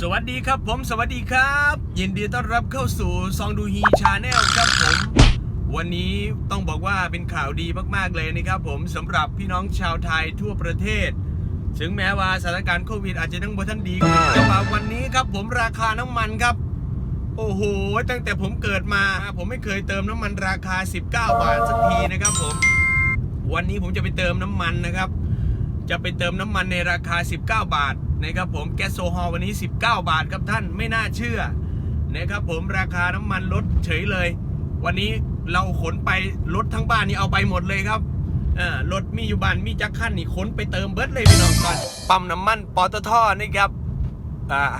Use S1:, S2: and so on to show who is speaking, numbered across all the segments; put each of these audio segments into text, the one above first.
S1: สวัสดีครับผมสวัสดีครับ ยินดีต้อนรับเข้าสู่ซองดูฮีชาแนลครับผม วันนี้ต้องบอกว่าเป็นข่าวดีมากๆเลยนะครับผมสำหรับพี่น้องชาวไทยทั่วประเทศ ถึงแม้ว่าสถานการณ์โควิดอาจจะยังบ่ทันดีขึ้นแต่ว่าวันนี้ครับผมราคาน้ำมันครับ โอ้โห ตั้งแต่ผมเกิดมา ผมไม่เคยเติมน้ำมันราคา 19 บาทสักทีนะครับผม วันนี้ผมจะไปเติมน้ำมันนะครับ จะไปเติมน้ำมันในราคา 19 บาท นะครับผมแก๊สโซฮอลวันนี้ 19 บาทครับท่านไม่น่าเชื่อนะครับผมราคาน้ำมันลดเฉยเลย วันนี้เราขนไปรถทั้งบ้านนี่เอาไปหมดเลยครับรถมีอยู่บ้านมีจักรขั้นนี่ขนไปเติมเบิร์ดเลยพี่น้องก่อนปั๊มน้ำมันปอตทนี่ครับ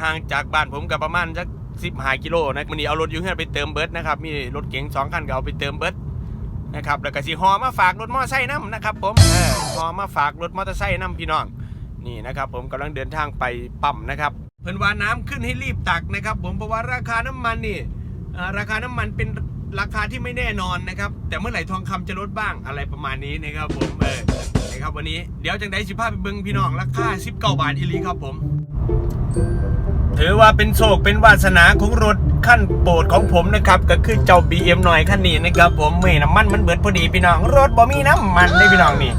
S1: ห่างจากบ้านผมกับประมาณสักสิบห้ากิโลนะวันนี้เอารถอยูเฮือนไปเติมเบิร์ดนะครับมีรถเก๋งสองคันก็เอาไปเติมเบิร์ดนะครับแล้วก็สิฮอมาฝากรถมอเตอร์ไซค์น้ำนะครับผมเออฮอมาฝากรถมอเตอร์ไซค์น้ำพี่น้อง นี่นะครับผมกำลังเดินทางไปปั๊มนะครับ เพิ่นว่าน้ำขึ้นให้รีบตักนะครับ ผมเพราะว่าราคาน้ำมันนี่ราคาน้ำมันเป็นราคาที่ไม่แน่นอนนะครับ แต่เมื่อไหร่ทองคำจะลดบ้างอะไรประมาณนี้นะครับผมเออนะครับวันนี้เดี๋ยวจังได้สิพาไปเบิ่งพี่น้องราคา19บาทอีลีครับผม ถือว่าเป็นโชคเป็นวาสนาของรถขั้นโปรดของผมนะครับ ก็คือเจ้า BM หน่อยคันนี้นะครับผมเมื่อน้ำมันมันเบิดพอดีพี่น้องรถบ่มีน้ำมันเลยพี่น้องนี่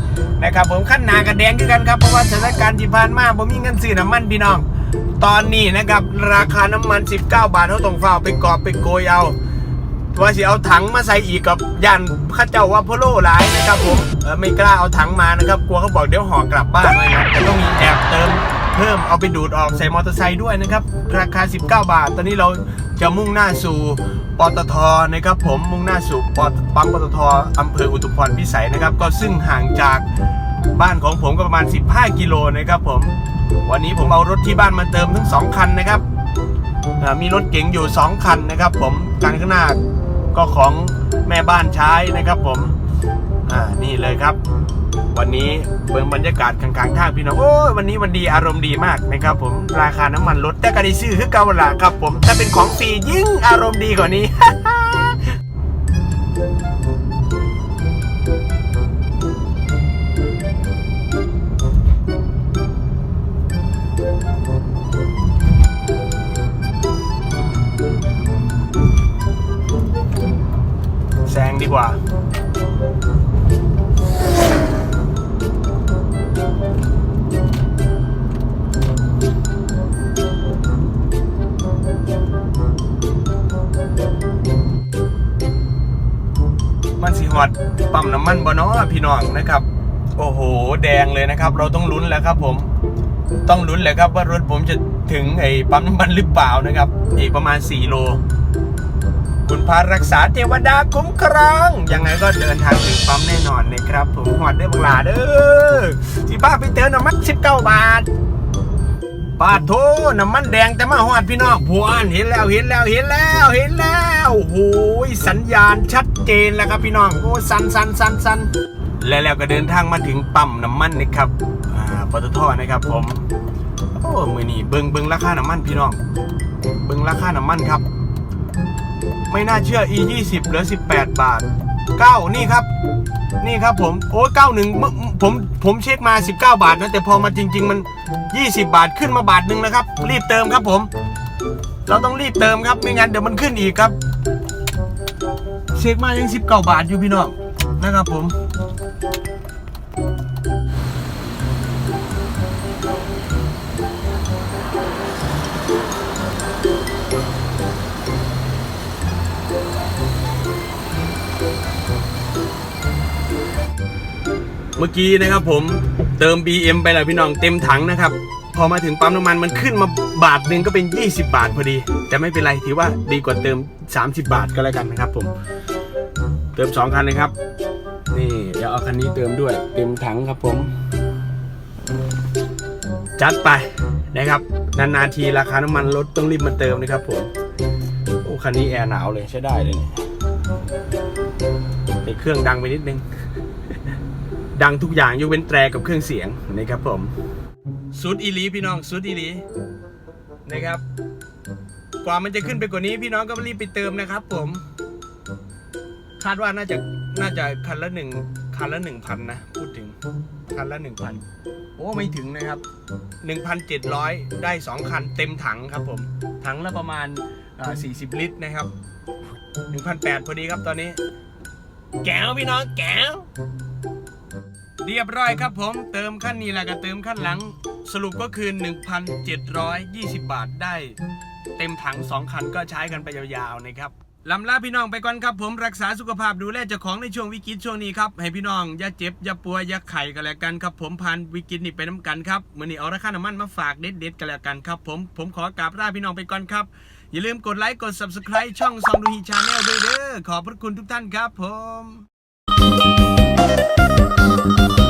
S1: นะครับผมขั้นหนากระแดงคือกันครับเพราะว่าสถานการณ์ที่ผ่านมาผมมีเงินซื้อน้ำมันพี่น้อง ตอนนี้นะครับราคาน้ำมัน 19 บาทเขาต้องเฝ้าไปกอบไปโกยเอาว่าสิเอาถังมาใส่อีกกับยันข้าเจ้าว่าพโลหลายนะครับผมไม่กล้าเอาถังมานะครับกลัวเขาบอกเดี๋ยวห่อกลับบ้านเลยนะต้องมีแอบเติม เพิ่มเอาไปดูดออกใส่มอเตอร์ไซค์ด้วยนะครับ ราคา 19 บาท ตอนนี้เราจะมุ่งหน้าสู่ปตทนะครับผมมุ่งหน้าสู่ปตปั๊มปตทอำเภออุทุมพรพิสัยนะครับ ก็ซึ่งห่างจากบ้านของผมก็ประมาณ 15 กิโลนะครับผมวันนี้ผมเอารถที่บ้านมาเติมทั้งสองคันนะครับมีรถเก๋งอยู่ 2 คันนะครับ ผมคันข้างหน้าก็ของแม่บ้านใช้นะครับผม อ่านี่เลยครับ วันนี้เบิ่งบรรยากาศกลางๆทางพี่น้องโอ้ยวันนี้วันดีอารมณ์ดีมากนะครับผมราคาน้ำมันลดแต่ก็ได้ซื้อคือเก่าละครับ ผมถ้าเป็นของฟรียิ่งอารมณ์ดีกว่านี้แซงดีกว่า อดปั๊มน้ำมันบ่เนาะพี่น้องนะครับ โอ้โห แดงเลยนะครับ เราต้องลุ้นแล้วครับผม ต้องลุ้นเลยครับว่ารถผมจะถึงไอ้ปั๊มน้ำมันหรือเปล่านะครับ อีกประมาณ 4 โล คุณพารักษาเทวดาคุ้มครองยังไงก็เดินทางถึงปั๊มแน่นอนนะครับ ผมหอดได้บังลาเด้อที่ป้าไปเติมน้ำมัน19 บาทาดโทน้ำมันแดงแต่มาหอดพี่น้องผัวอันเห็นแล้วเห็นแล้วเห็นแล้วเห็นแล้วโอ้โหสัญญาณชัดเจนแล้วครับพี่น้องโอ้สันสันสันสันและแล้วก็เดินทางมาถึงปั๊มน้ำมันนะครับอ่าปตทนะครับผมโอ้มือนี่เบิงเบิงราคาน้ำมันพี่น้อง เบิงราคาน้ำมันครับ ไม่น่าเชื่อ e 2 0เหลือ 18 บาท 9 นี่ครับ นี่ครับผมโอ้เก้าหนึ่งผมผมเช็คมา 19 บาทนะแต่พอมาจริง ๆ มัน 20 บาทขึ้นมาบาทหนึ่งนะครับ รีบเติมครับผม เราต้องรีบเติมครับไม่งั้นเดี๋ยวมันขึ้นอีกครับ เช็คมายัง 19 บาทอยู่พี่น้องนะครับผม เมื่อกี้นะครับผมเติม BM ไปแล้วพี่น้องเต็มถังนะครับ พอมาถึงปั๊มน้ำมันมันขึ้นมาบาทหนึ่งก็เป็น 20 บาทพอดี แต่ไม่เป็นไรถือว่าดีกว่าเติม 30 บาทก็แล้วกันนะครับผมเติม 2 คันเลยครับ นี่เดี๋ยวเอาคันนี้เติมด้วย เต็มถังครับผม จัดไปนะครับ นานๆทีราคาน้ำมันลดต้องรีบมาเติมนะครับผมโอ้คันนี้แอร์หนาวเลยใช้ได้เลยเนี่ยแต่เครื่องดังไปนิดนึง ดังทุกอย่างยกเว้นแตรกับเครื่องเสียงนะครับผมสุดอีลีพี่น้องสุดอีลีนะครับ กว่ามันจะขึ้นไปกว่านี้พี่น้องก็รีบไปเติมนะครับ ผม คาดว่าน่าจะน่าจะคันละหนึ่งคันละหนึ่งพันนะพูดถึงคันละหนึ่งพันโอ้ไม่ถึงนะครับ1,700ได้2คันเต็มถังครับ ผม ถังละประมาณอ่า40ลิตรนะครับ1,800พอดีครับตอนนี้ แก้วพี่น้องแก้ว เรียบร้อยครับผมเติมขั้นนี้แหละก็เติมขั้นหลัง สรุปก็คือ 1,720 บาทได้ เต็มถัง 2 คันก็ใช้กันไปยาวๆนะครับลำลาพี่น้องไปก่อนครับผมรักษาสุขภาพดูแลเจ้าของในช่วงวิกฤตช่วงนี้ครับ ให้พี่น้องอย่าเจ็บอย่าป่วยอย่าไข้กันแล้วกันครับผมผ่านวิกฤตนี้ไปน้ำกันครับมือนี้เอาราคาน้ำมันมาฝากเด็ดๆกันแล้วกันครับผมผมขอกราบลาพี่น้องไปก่อนครับ อย่าลืมกดไลค์กด subscribe ช่องซองดูฮีชาแนลด้วยเด้อขอบพระคุณทุกท่านครับผม thank you